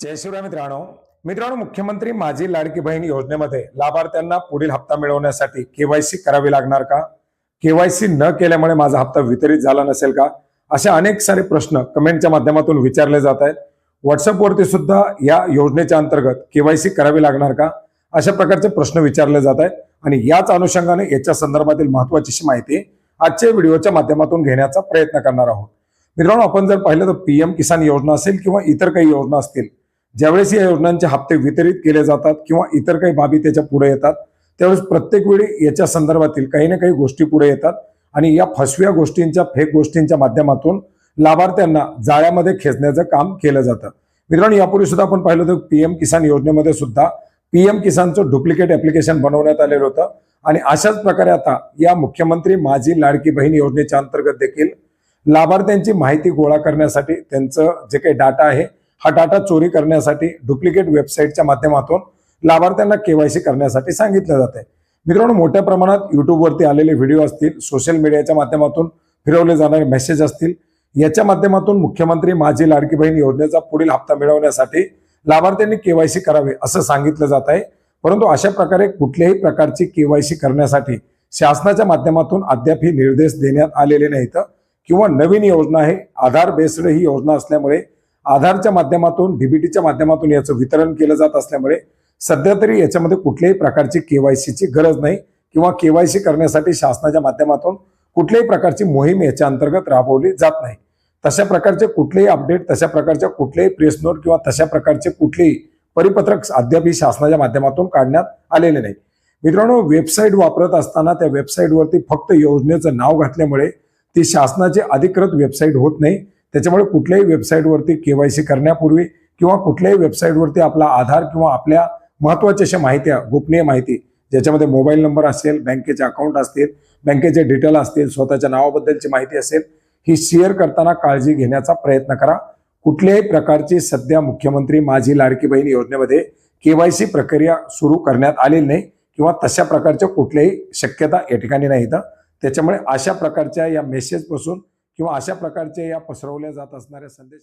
जय शिवराय मित्रांनो. मित्रांनो मुख्यमंत्री माझी लाडकी बहीण योजनेमध्ये लाभार्थ्यांना पुढील हप्ता मिळवण्यासाठी केवायसी करावी लागणार का? केवायसी न केल्यामुळे माझा हप्ता वितरित झाला नसेल का? असे अनेक सारे प्रश्न कमेंटच्या माध्यमातून विचारले जात आहेत. व्हॉट्सअपवरती सुद्धा या योजनेच्या अंतर्गत केवायसी करावी लागणार का? अशा प्रकारचे प्रश्न विचारले जात आहेत आणि याच अनुषंगाने याच्या संदर्भातील महत्वाची माहिती आजच्या व्हिडिओच्या माध्यमातून घेण्याचा प्रयत्न करणार आहोत. मित्रांनो आपण जर पाहिलं तर पीएम किसान योजना असेल किंवा इतर काही योजना असतील ज्यावेळेस या योजनांचे हप्ते वितरित केले जातात किंवा इतर काही बाबी त्याच्या पुढे येतात त्यावेळेस प्रत्येक वेळी याच्या संदर्भातील काही ना काही गोष्टी पुढे येतात आणि या फसव्या गोष्टींच्या फेक गोष्टींच्या माध्यमातून लाभार्थ्यांना जाळ्यामध्ये खेचण्याचं काम केलं जातं. मित्रांनो यापूर्वी सुद्धा आपण पाहिलं होतं पीएम किसान योजनेमध्ये सुद्धा पीएम किसानचं डुप्लिकेट ऍप्लिकेशन बनवण्यात आलेलं होतं आणि अशाच प्रकारे आता या मुख्यमंत्री माझी लाडकी बहीण योजनेच्या अंतर्गत देखील लाभार्थ्यांची माहिती गोळा करण्यासाठी त्यांचं जे काही डाटा आहे हा डाटा चोरी करण्यासाठी डुप्लिकेट वेबसाईटच्या माध्यमातून लाभार्थ्यांना केवायसी करण्यासाठी सांगितलं जात आहे मित्रांनो मोठ्या प्रमाणात युट्यूबवरती आलेले व्हिडिओ असतील सोशल मीडियाच्या माध्यमातून फिरवले जाणारे मेसेज असतील याच्या माध्यमातून मुख्यमंत्री माझी लाडकी बहीण योजनेचा पुढील हप्ता मिळवण्यासाठी लाभार्थ्यांनी केवायसी करावे असं सांगितलं जात आहे परंतु अशा प्रकारे कुठल्याही प्रकारची केवायसी करण्यासाठी शासनाच्या माध्यमातून अद्याप ही निर्देश देण्यात आलेले नाहीत किंवा नवीन योजना आहे आधार बेस्ड ही योजना असल्यामुळे आधारच्या माध्यमातून डीबीटीच्या माध्यमातून याचं वितरण केलं जात असल्यामुळे सध्या तरी याच्यामध्ये कुठल्याही प्रकारची केवायसीची गरज नाही किंवा केवायसी करण्यासाठी शासनाच्या माध्यमातून कुठल्याही प्रकारची मोहीम याच्या अंतर्गत राबवली जात नाही. तशा प्रकारचे कुठलेही अपडेट तशा प्रकारच्या कुठलेही प्रेस नोट किंवा तशा प्रकारचे कुठलेही परिपत्रक अद्यापही शासनाच्या माध्यमातून काढण्यात आलेले नाही. मित्रांनो वेबसाईट वापरत असताना त्या वेबसाईटवरती फक्त योजनेचं नाव घातल्यामुळे ती शासनाची अधिकृत वेबसाईट होत नाही. त्याच्यामुळे कुठल्याही वेबसाईटवरती केवायसी करण्यापूर्वी किंवा कुठल्याही वेबसाईटवरती आपला आधार किंवा आपल्या महत्त्वाच्या अशा माहित्या गोपनीय माहिती ज्याच्यामध्ये मोबाईल नंबर असेल बँकेचे अकाउंट असतील बँकेचे डिटेल असतील स्वतःच्या नावाबद्दलची माहिती असेल ही शेअर करताना काळजी घेण्याचा प्रयत्न करा. कुठल्याही प्रकारची सध्या मुख्यमंत्री माझी लाडकी बहीण योजनेमध्ये केवायसी प्रक्रिया सुरू करण्यात आलेली नाही किंवा तशा प्रकारच्या कुठल्याही शक्यता या ठिकाणी नाही तर त्याच्यामुळे अशा प्रकारच्या या मेसेजपासून किंवा अशा प्रकारच्या या पसरवल्या जात असणाऱ्या संदेश